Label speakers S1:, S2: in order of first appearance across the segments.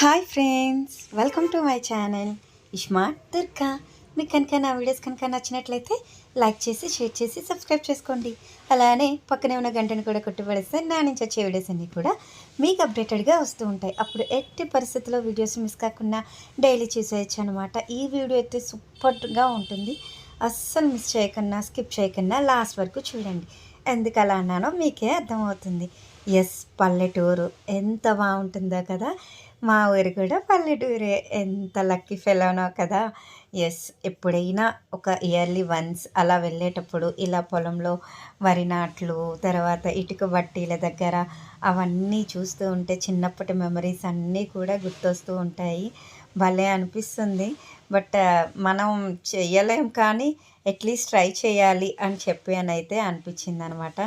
S1: Hi friends welcome to my channel iSmart Durga మీకు కనుక నా వీడియోస్ కనుక నచ్చినట్లయితే లైక్ చేసి షేర్ చేసి సబ్స్క్రైబ్ చేసుకోండి. అలానే పక్కనే ఉన్న గంటను కూడా కొట్టుబడిస్తే నా నుంచి వచ్చే వీడియోస్ అన్నీ కూడా మీకు అప్డేటెడ్గా వస్తూ ఉంటాయి. అప్పుడు ఎట్టి పరిస్థితుల్లో వీడియోస్ మిస్ కాకుండా డైలీ చూసేయచ్చు అనమాట ఈ వీడియో అయితే సూపర్గా ఉంటుంది. అస్సలు మిస్ చేయకుండా స్కిప్ చేయకుండా లాస్ట్ వరకు చూడండి. ఎందుకు అలా అన్నానో మీకే అర్థమవుతుంది. ఎస్ పల్లెటూరు ఎంత బాగుంటుందో కదా. మా ఊరు కూడా పల్లెటూరే. ఎంత లక్కీ ఫెలోనో కదా. ఎస్ ఎప్పుడైనా ఒక ఇయర్లీ వన్స్ అలా వెళ్ళేటప్పుడు ఇలా పొలంలో వరి నాట్లు తర్వాత ఇటుక బట్టీల దగ్గర అవన్నీ చూస్తూ ఉంటే చిన్నప్పటి మెమరీస్ అన్నీ కూడా గుర్తొస్తూ ఉంటాయి. భలే అనిపిస్తుంది. బట్ మనం చెయ్యలేం కానీ అట్లీస్ట్ ట్రై చేయాలి అని చెప్పి అని అయితే అనిపించింది అనమాట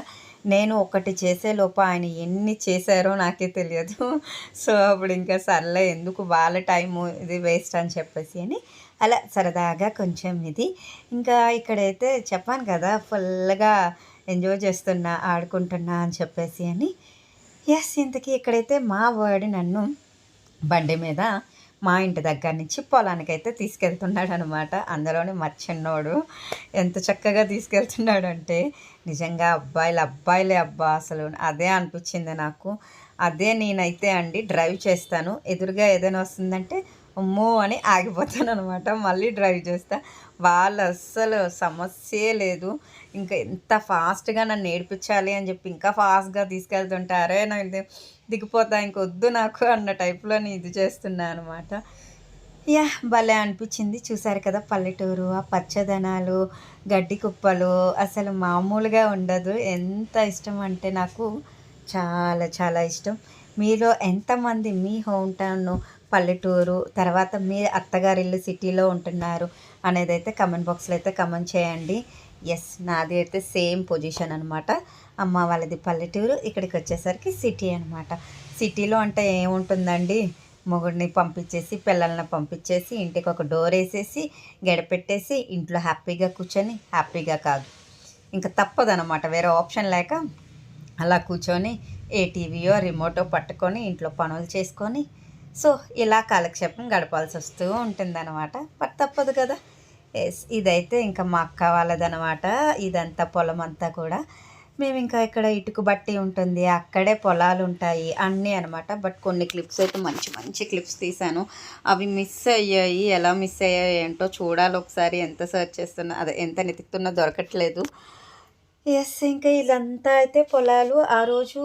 S1: నేను ఒకటి చేసే లోపు ఆయన ఎన్ని చేశారో నాకే తెలియదు. సో అప్పుడు ఇంకా సర్లే ఎందుకు వాళ్ళ టైము ఇది వేస్ట్ అని చెప్పేసి అని అలా సరదాగా కొంచెం ఇది. ఇంకా ఇక్కడైతే చెప్పాను కదా ఫుల్గా ఎంజాయ్ చేస్తున్నా ఆడుకుంటున్నా అని చెప్పేసి అని. ఎస్ ఇంతకీ ఇక్కడైతే మా వర్డ్ నన్ను బండి మీద మా ఇంటి దగ్గర నుంచి పొలానికైతే తీసుకెళ్తున్నాడు అనమాట అందులోని మా చిన్నోడు ఎంత చక్కగా తీసుకెళ్తున్నాడు అంటే నిజంగా అబ్బాయిలు అబ్బాయిలే అబ్బా అసలు అదే అనిపించింది నాకు. అదే నేనైతే అండి డ్రైవ్ చేస్తాను. ఎదురుగా ఏదైనా వస్తుందంటే అమ్మో అని ఆగిపోతాను అనమాట మళ్ళీ డ్రైవ్ చేస్తా. వాళ్ళు అస్సలు సమస్యే లేదు. ఇంకా ఎంత ఫాస్ట్గా నన్ను నేర్పించాలి అని చెప్పి ఇంకా ఫాస్ట్గా తీసుకెళ్తుంటారే నాకు దిగిపోతా ఇంకొద్దు నాకు అన్న టైప్లో నేను ఇది చేస్తున్నా అనమాట యా భలే అనిపించింది. చూసారు కదా పల్లెటూరు ఆ పచ్చదనాలు గడ్డి కుప్పలు. అసలు మామూలుగా ఉండదు. ఎంత ఇష్టం అంటే నాకు చాలా చాలా ఇష్టం. మీలో ఎంతమంది మీ హోమ్ టౌన్ పల్లెటూరు తర్వాత మీ అత్తగారిల్లు సిటీలో ఉంటున్నారు అనేది అయితే కమెంట్ బాక్స్లో అయితే కమెంట్ చేయండి. ఎస్ నాది అయితే సేమ్ పొజిషన్ అనమాట అమ్మ వాళ్ళది పల్లెటూరు ఇక్కడికి వచ్చేసరికి సిటీ అనమాట సిటీలో అంటే ఏముంటుందండి? మొగుడిని పంపించేసి పిల్లల్ని పంపించేసి ఇంటికి ఒక డోర్ వేసేసి గడపెట్టేసి ఇంట్లో హ్యాపీగా కూర్చొని హ్యాపీగా కాదు. ఇంకా తప్పదనమాట వేరే ఆప్షన్ లేక అలా కూర్చొని ఏ టీవీయో రిమోటో పట్టుకొని ఇంట్లో పనులు చేసుకొని సో ఇలా కాలక్షేపం గడపాల్సి వస్తూ ఉంటుందన్నమాట. బట్ తప్పదు కదా. ఎస్ ఇదైతే ఇంకా మా అక్క వాళ్ళదనమాట ఇదంతా పొలం అంతా కూడా. మేము ఇంకా ఇక్కడ ఇటుకు బట్టి ఉంటుంది. అక్కడే పొలాలు ఉంటాయి. అన్నీ అనమాట బట్ కొన్ని క్లిప్స్ అయితే మంచి మంచి క్లిప్స్ తీశాను. అవి మిస్ అయ్యాయి. ఎలా మిస్ అయ్యాయి ఏంటో చూడాలి ఒకసారి. ఎంత సర్చ్ చేస్తున్నా అదే ఎంత వెతుకుతున్నా దొరకట్లేదు. ఎస్ ఇంకా ఇదంతా అయితే పొలాలు. ఆ రోజు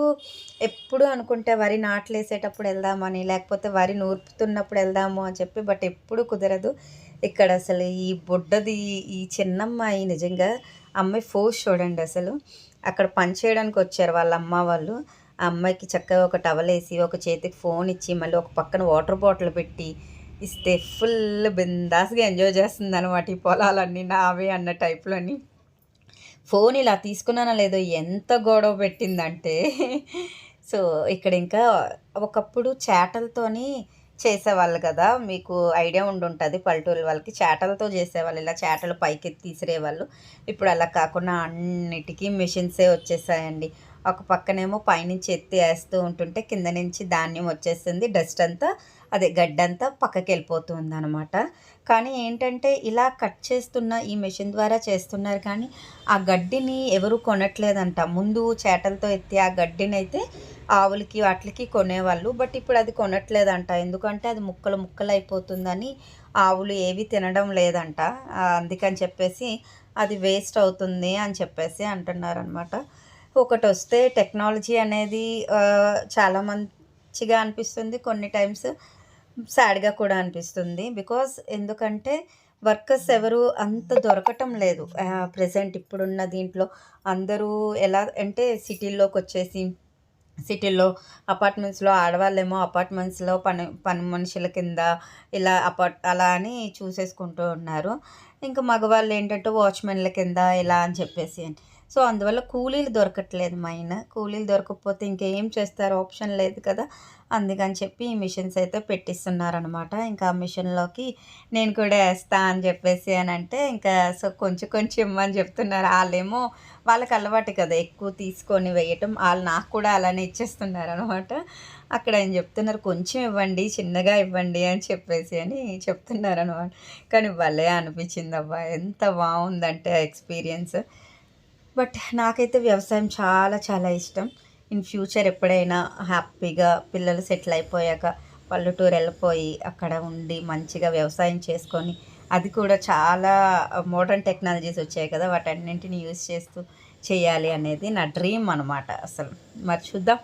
S1: ఎప్పుడు అనుకుంటే వరి నాట్లు వేసేటప్పుడు వెళ్దామని లేకపోతే వరి నూర్పుతున్నప్పుడు వెళ్దాము అని చెప్పి బట్ ఎప్పుడు కుదరదు. ఇక్కడ అసలు ఈ బుడ్డది ఈ చిన్నమ్మాయి నిజంగా అమ్మాయి ఫోర్స్ చూడండి అసలు. అక్కడ పని చేయడానికి వచ్చారు వాళ్ళ అమ్మ వాళ్ళు. ఆ అమ్మాయికి చక్కగా ఒక టవల్ వేసి ఒక చేతికి ఫోన్ ఇచ్చి మళ్ళీ ఒక పక్కన వాటర్ బాటిల్ పెట్టి ఇస్తే ఫుల్ బిందాస్గా ఎంజాయ్ చేస్తుంది అనమాట ఈ పొలాలన్నీ నావే అన్న టైప్లోని. ఫోన్ ఇలా తీసుకున్నానా లేదో ఎంత గొడవ పెట్టిందంటే. సో ఇక్కడ ఇంకా ఒకప్పుడు చేటలతోని చేసేవాళ్ళు కదా. మీకు ఐడియా ఉండుంటుంది పల్లెటూరు వాళ్ళకి. చేటలతో చేసేవాళ్ళు ఇలా చేటలు పైకి తీసిరేవాళ్ళు ఇప్పుడు అలా కాకుండా అన్నిటికీ మిషన్సే వచ్చేసాయండి. ఒక పక్కనేమో పైనుంచి ఎత్తి వేస్తూ ఉంటుంటే కింద నుంచి ధాన్యం వచ్చేస్తుంది డస్ట్ అంతా అదే గడ్డంతా పక్కకి వెళ్ళిపోతుంది అనమాట కానీ ఏంటంటే ఇలా కట్ చేస్తున్న ఈ మెషిన్ ద్వారా చేస్తున్నారు కానీ ఆ గడ్డిని ఎవరు కొనట్లేదంట. ముందు చేటలతో ఎత్తి ఆ గడ్డిని అయితే ఆవులకి వాటికి కొనేవాళ్ళు. బట్ ఇప్పుడు అది కొనట్లేదంట. ఎందుకంటే అది ముక్కలు ముక్కలు అయిపోతుందని ఆవులు ఏవి తినడం లేదంట. అందుకని చెప్పేసి అది వేస్ట్ అవుతుంది అని చెప్పేసి అంటున్నారనమాట ఒకటి వస్తే టెక్నాలజీ అనేది చాలా మంచిగా అనిపిస్తుంది. కొన్ని టైమ్స్ సాడ్గా కూడా అనిపిస్తుంది. బికాస్ ఎందుకంటే వర్కర్స్ ఎవరు అంత దొరకటం లేదు. ప్రజెంట్ ఇప్పుడున్న దీంట్లో అందరూ ఎలా అంటే సిటీల్లోకి వచ్చేసి సిటీల్లో అపార్ట్మెంట్స్లో ఆడవాళ్ళేమో అపార్ట్మెంట్స్లో పని పని మనుషుల కింద ఇలా అపార్ట్ అలా అని చూసేసుకుంటూ ఉన్నారు. ఇంకా మగవాళ్ళు ఏంటంటే వాచ్మెన్ల కింద ఇలా అని చెప్పేసి సో అందువల్ల కూలీలు దొరకట్లేదు మెయిన్ కూలీలు దొరకకపోతే ఇంకేం చేస్తారు? ఆప్షన్ లేదు కదా. అందుకని చెప్పి ఈ మిషన్స్ అయితే పెట్టిస్తున్నారనమాట. ఇంకా ఆ మిషన్లోకి నేను కూడా వేస్తా అని చెప్పేసి అని అంటే ఇంకా సో కొంచెం కొంచెం ఇమ్మని చెప్తున్నారు. వాళ్ళేమో వాళ్ళకి అలవాటు కదా ఎక్కువ తీసుకొని వేయటం. వాళ్ళు నాకు కూడా అలానే ఇచ్చేస్తున్నారు అనమాట అక్కడ ఆయన చెప్తున్నారు? కొంచెం ఇవ్వండి చిన్నగా ఇవ్వండి అని చెప్పేసి అని చెప్తున్నారు అనమాట కానీ భలే అనిపించింది అబ్బా! ఎంత బాగుందంటే ఆ ఎక్స్పీరియన్స్. బట్ నాకైతే వ్యవసాయం చాలా చాలా ఇష్టం. ఇన్ ఫ్యూచర్ ఎప్పుడైనా హ్యాపీగా పిల్లలు సెటిల్ అయిపోయాక పల్లెటూరు వెళ్ళిపోయి అక్కడ ఉండి మంచిగా వ్యవసాయం చేసుకొని అది కూడా చాలా మోడర్న్ టెక్నాలజీస్ వచ్చాయి కదా వాటన్నింటిని యూజ్ చేస్తూ చేయాలి అనేది నా డ్రీమ్ అనమాట అసలు. మరి చూద్దాం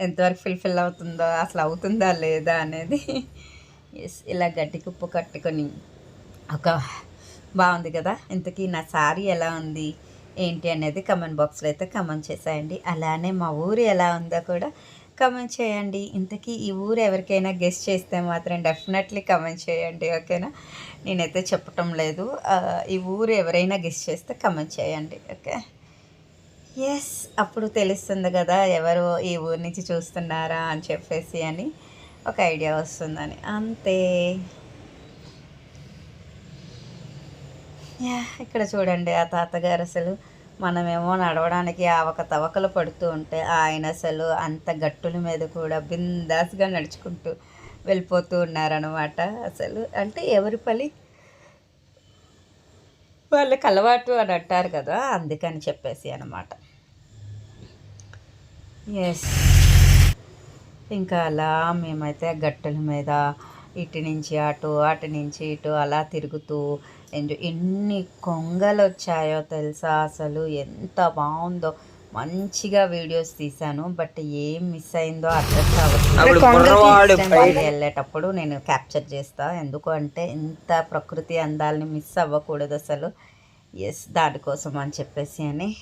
S1: ఎంతవరకు ఫుల్ఫిల్ అవుతుందో అసలు అవుతుందా లేదా అనేది. ఇలా గడ్డి కుప్ప కట్టుకొని ఒక బాగుంది కదా ఇంతకీ నా సారీ ఎలా ఉంది? ఏంటి అనేది కమెంట్ బాక్స్లో అయితే కమెంట్ చేసేయండి. అలానే మా ఊరు ఎలా ఉందో కూడా కమెంట్ చేయండి. ఇంతకీ ఈ ఊరు ఎవరికైనా గెస్ట్ చేస్తే మాత్రం డెఫినెట్లీ కమెంట్ చేయండి ఓకేనా నేనైతే చెప్పటం లేదు. ఈ ఊరు ఎవరైనా గెస్ట్ చేస్తే కమెంట్ చేయండి ఓకే ఎస్ అప్పుడు తెలుస్తుంది కదా ఎవరు ఈ ఊరి నుంచి చూస్తున్నారా అని చెప్పేసి అని ఒక ఐడియా వస్తుందని. అంతే యా ఇక్కడ చూడండి ఆ తాతగారు అసలు. మనమేమో నడవడానికి ఆవక తవకలు పడుతూ ఉంటే ఆయన అసలు అంత గట్టుల మీద కూడా బిందాస్గా నడుచుకుంటూ వెళ్ళిపోతూ ఉన్నారనమాట అసలు అంటే ఎవరి పని? వాళ్ళకి అలవాటు అని అంటారు కదా అందుకని చెప్పేసి అనమాట ఎస్ ఇంకా అలా మేమైతే గట్టుల మీద ఇటు నుంచి అటు అటు నుంచి ఇటు అలా తిరుగుతూ ఎంజాయ్ ఎన్ని కొంగలు వచ్చాయో తెలుసా? అసలు ఎంత బాగుందో మంచిగా వీడియోస్ తీశాను బట్ ఏం మిస్ అయిందో అర్థం కావచ్చు వెళ్ళేటప్పుడు నేను క్యాప్చర్ చేస్తా. ఎందుకు అంటే ఇంత ప్రకృతి అందాలని మిస్ అవ్వకూడదు అసలు. ఎస్ దానికోసం అని చెప్పేసి అని.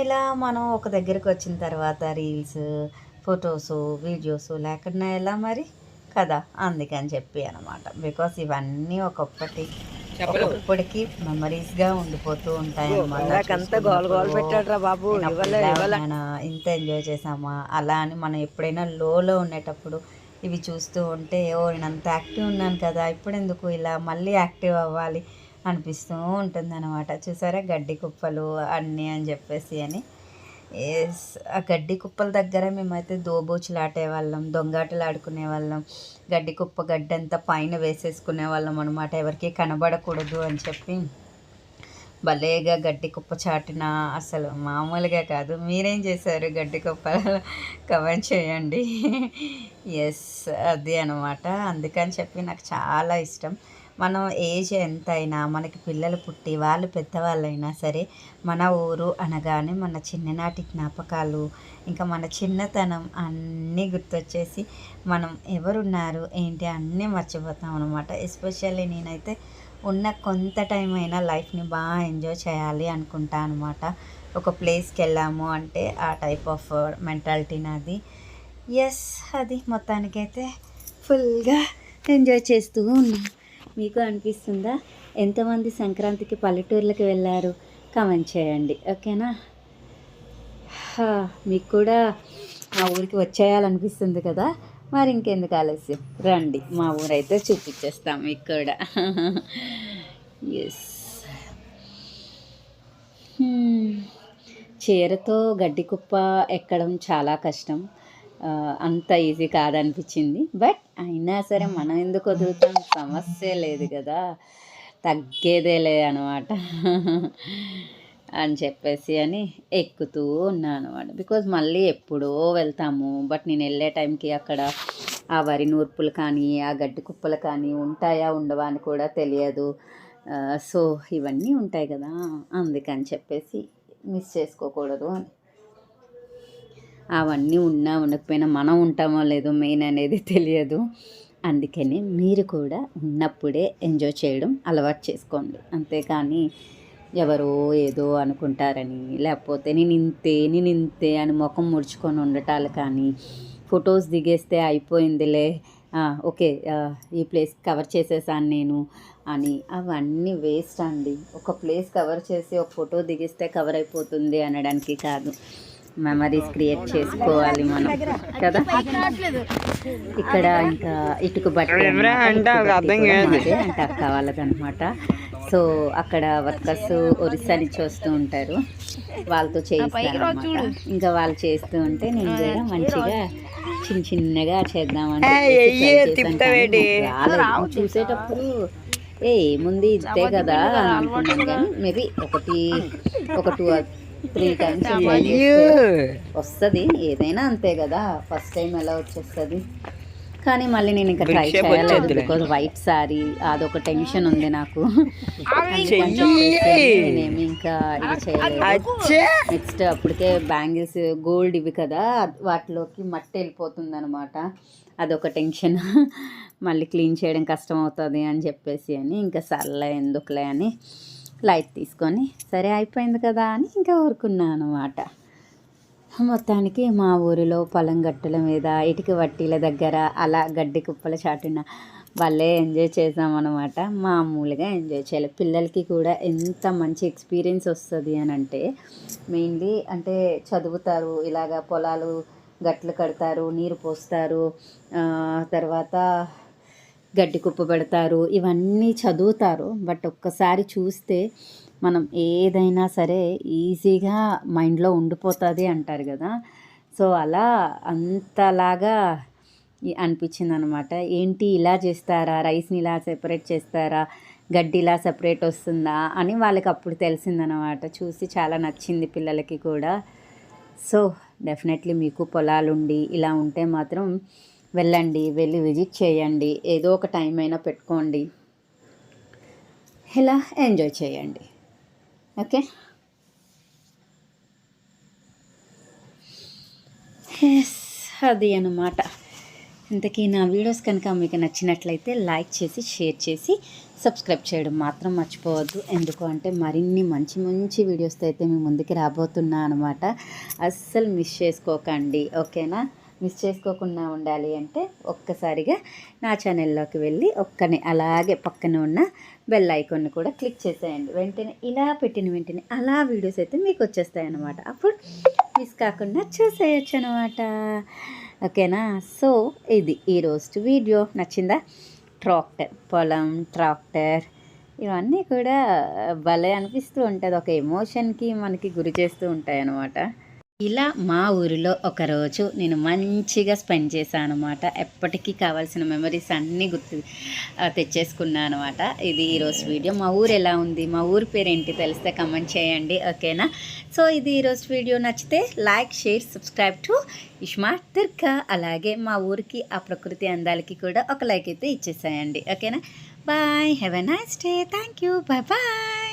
S1: ఇలా మనం ఒక దగ్గరికి వచ్చిన తర్వాత రీల్స్ ఫొటోస్ వీడియోస్ లేకుండా ఎలా మరి? కదా అందుకని చెప్పి అనమాట. బికాస్ ఇవన్నీ ఒకప్పటి ఒకప్పటికి మెమరీస్గా ఉండిపోతూ ఉంటాయి
S2: ఇందాకంతా గోల గోల పెట్టాడురా బాబు.
S1: ఇంత ఎంజాయ్ చేసామా అలా అని మనం ఎప్పుడైనా లోలో ఉండేటప్పుడు ఇవి చూస్తూ ఉంటే ఓ నేను అంత యాక్టివ్ ఉన్నాను కదా ఇప్పుడు ఎందుకు ఇలా మళ్ళీ యాక్టివ్ అవ్వాలి అనిపిస్తూ ఉంటుంది అనమాట చూసారా? గడ్డి కుప్పలు అన్నీ అని చెప్పేసి అని. ఆ గడ్డి కుప్పల దగ్గర మేమైతే దోబోచులాటే వాళ్ళం దొంగాటలు ఆడుకునే వాళ్ళం. గడ్డి కుప్ప గడ్డి అంతా పైన వేసేసుకునే వాళ్ళం అనమాట ఎవరికి కనబడకూడదు అని చెప్పి. భలేగా గడ్డి కుప్ప చాటిన అసలు మామూలుగా కాదు. మీరేం చేశారు గడ్డి కుప్ప కమెంట్ చేయండి. ఎస్ అది అనమాట అందుకని చెప్పి నాకు చాలా ఇష్టం. మనం ఏజ్ ఎంత అయినా మనకి పిల్లలు పుట్టి వాళ్ళు పెద్దవాళ్ళైనా సరే మన ఊరు అనగానే మన చిన్ననాటి జ్ఞాపకాలు ఇంకా మన చిన్నతనం అన్నీ గుర్తొచ్చేసి మనం ఎవరున్నారు ఏంటి అన్నీ మర్చిపోతాం అనమాట ఎస్పెషల్లీ నేనైతే ఉన్న కొంత టైం అయినా లైఫ్ని బాగా ఎంజాయ్ చేయాలి అనుకుంటా అనమాట ఒక ప్లేస్కి వెళ్ళాము అంటే ఆ టైప్ ఆఫ్ మెంటాలిటీ నాది. ఎస్ అది మొత్తానికైతే ఫుల్గా ఎంజాయ్ చేస్తూ ఉన్నాను మీకు అనిపిస్తుందా? ఎంతమంది సంక్రాంతికి పల్లెటూర్లకు వెళ్ళారు? కామెంట్ చేయండి. ఓకేనా? మీకు కూడా మా ఊరికి వచ్చేయాలనిపిస్తుంది కదా? మరి ఇంకెందుకు ఆలస్యం? రండి మా ఊరైతే చూపించేస్తాం మీకు కూడా. Yes hmm. చీరతో గడ్డి కుప్ప ఎక్కడం చాలా కష్టం. అంత ఈజీ కాదనిపించింది. బట్ అయినా సరే మనం ఎందుకు వదులుతాం? సమస్య లేదు కదా. తగ్గేదే లేదనమాట అని చెప్పేసి అని ఎక్కుతూ ఉన్నాను అనమాట. బికాజ్ మళ్ళీ ఎప్పుడో వెళ్తాము. బట్ నేను వెళ్ళే టైంకి అక్కడ ఆ వరి నూర్పులు కానీ ఆ గడ్డి కుప్పలు కానీ ఉంటాయా ఉండవా అని కూడా తెలియదు. సో ఇవన్నీ ఉంటాయి కదా. అందుకని చెప్పేసి మిస్ చేసుకోకూడదు అని. అవన్నీ ఉన్నా ఉండకపోయినా మనం ఉంటామో లేదో మెయిన్ అనేది తెలియదు. అందుకని మీరు కూడా ఉన్నప్పుడే ఎంజాయ్ చేయడం అలవాటు చేసుకోండి. అంతేకాని ఎవరో ఏదో అనుకుంటారని లేకపోతే నేను ఇంతే నేను ఇంతే అని ముఖం ముడుచుకొని ఉండటాలు కానీ ఫొటోస్ దిగేస్తే అయిపోయిందిలే ఓకే ఈ ప్లేస్ కవర్ చేసేసాను నేను అని అవన్నీ వేస్ట్ అండి. ఒక ప్లేస్ కవర్ చేసి ఒక ఫోటో దిగిస్తే కవర్ అయిపోతుంది అనడానికి కాదు. మెమరీస్ క్రియేట్ చేసుకోవాలి మనం కదా? ఇక్కడ ఇంకా ఇటుక బట్ట అంటే అక్క వాళ్ళదనమాట సో అక్కడ వర్కర్స్ ఒరిస్సా నుంచి వస్తూ ఉంటారు. వాళ్ళతో చేయిస్తాను ఇంకా వాళ్ళు చేస్తూ ఉంటే నేను కూడా మంచిగా చిన్న చిన్నగా చేద్దామని. చూసేటప్పుడు ఏ ఏముంది ఇదే కదా అని అనుకున్నాను కానీ మేబీ ఒకటి ఒక టూ త్రీ టైమ్స్ వస్తుంది. ఏదైనా అంతే కదా. ఫస్ట్ టైం ఎలా వచ్చేస్తుంది? కానీ మళ్ళీ నేను ఇంకా ట్రై చేయలేదు బికాజ్ వైట్ సారీ అదొక టెన్షన్ ఉంది నాకు. నేనేమి ఇంకా ఇది చేయలేదు. నెక్స్ట్ అప్పటికే బ్యాంగిల్స్ గోల్డ్ ఇవి కదా వాటిలోకి మట్టి వెళ్ళిపోతుంది అనమాట అదొక టెన్షన్ మళ్ళీ క్లీన్ చేయడం కష్టం అవుతుంది అని చెప్పేసి అని ఇంకా సర్లే ఎందుకులే అని లైట్ తీసుకొని సరే అయిపోయింది కదా అని ఇంకా ఊరుకున్నాను అనమాట మొత్తానికి మా ఊరిలో పొలం గట్టుల మీద ఇటుక వట్టీల దగ్గర అలా గడ్డి కుప్పల చాటున భలే ఎంజాయ్ చేసామన్నమాట మామూలుగా ఎంజాయ్ చేయాలి. పిల్లలకి కూడా ఎంత మంచి ఎక్స్పీరియన్స్ వస్తుంది అని అంటే మెయిన్లీ అంటే చదువుతారు ఇలాగా పొలాలు గట్లు కడతారు నీరు పోస్తారు తర్వాత గడ్డి కుప్ప పెడతారు ఇవన్నీ చదువుతారు. బట్ ఒక్కసారి చూస్తే మనం ఏదైనా సరే ఈజీగా మైండ్లో ఉండిపోతుంది అంటారు కదా. సో అలా అంతలాగా అనిపించింది అనమాట ఏంటి ఇలా చేస్తారా? రైస్ని ఇలా సెపరేట్ చేస్తారా? గడ్డి ఇలా సెపరేట్ వస్తుందా? అని వాళ్ళకి అప్పుడు తెలిసిందనమాట. చూసి చాలా నచ్చింది పిల్లలకి కూడా. సో డెఫినెట్లీ మీకు పొలాలుండి ఇలా ఉంటే మాత్రం వెళ్ళండి వెళ్ళి విజిట్ చేయండి. ఏదో ఒక టైం అయినా పెట్టుకోండి. ఇలా ఎంజాయ్ చేయండి. ఓకే? ఎస్ అది అనమాట ఇంతకీ నా వీడియోస్ కనుక మీకు నచ్చినట్లయితే లైక్ చేసి షేర్ చేసి సబ్స్క్రైబ్ చేయడం మాత్రం మర్చిపోవద్దు. ఎందుకు అంటే మరిన్ని మంచి మంచి వీడియోస్తో అయితే మీ ముందుకి రాబోతున్నా అనమాట అస్సలు మిస్ చేసుకోకండి. ఓకేనా? మిస్ చేసుకోకుండా ఉండాలి అంటే ఒక్కసారిగా నా ఛానల్లోకి వెళ్ళి ఒక్కని అలాగే పక్కన ఉన్న బెల్ ఐకాన్ని కూడా క్లిక్ చేసేయండి. వెంటనే ఇలా పెట్టిన వెంటనే అలా వీడియోస్ అయితే మీకు వచ్చేస్తాయి అన్నమాట. అప్పుడు మిస్ కాకుండా చూసేయచ్చు అనమాట ఓకేనా? సో ఇది ఈరోజు వీడియో. నచ్చిందా? ట్రాక్టర్ పొలం ట్రాక్టర్ ఇవన్నీ కూడా భలే అనిపిస్తూ ఉంటుంది. ఒక ఎమోషన్కి మనకి గురి చేస్తూ ఉంటాయి అన్నమాట ఇలా మా ఊరిలో ఒకరోజు నేను మంచిగా స్పెండ్ చేశాను అనమాట ఎప్పటికీ కావాల్సిన మెమరీస్ అన్నీ గుర్తు తెచ్చేసుకున్నాను అనమాట ఇది ఈరోజు వీడియో. మా ఊరు ఎలా ఉంది? మా ఊరి పేరు ఏంటి తెలిస్తే కమెంట్ చేయండి ఓకేనా? సో ఇది ఈరోజు వీడియో నచ్చితే లైక్ షేర్ సబ్స్క్రైబ్ టు ఇష్మా తిర్కా. అలాగే మా ఊరికి ఆ ప్రకృతి అందాలకి కూడా ఒక లైక్ అయితే ఇచ్చేసేయండి ఓకేనా? Bye. Have a nice day thank you bye bye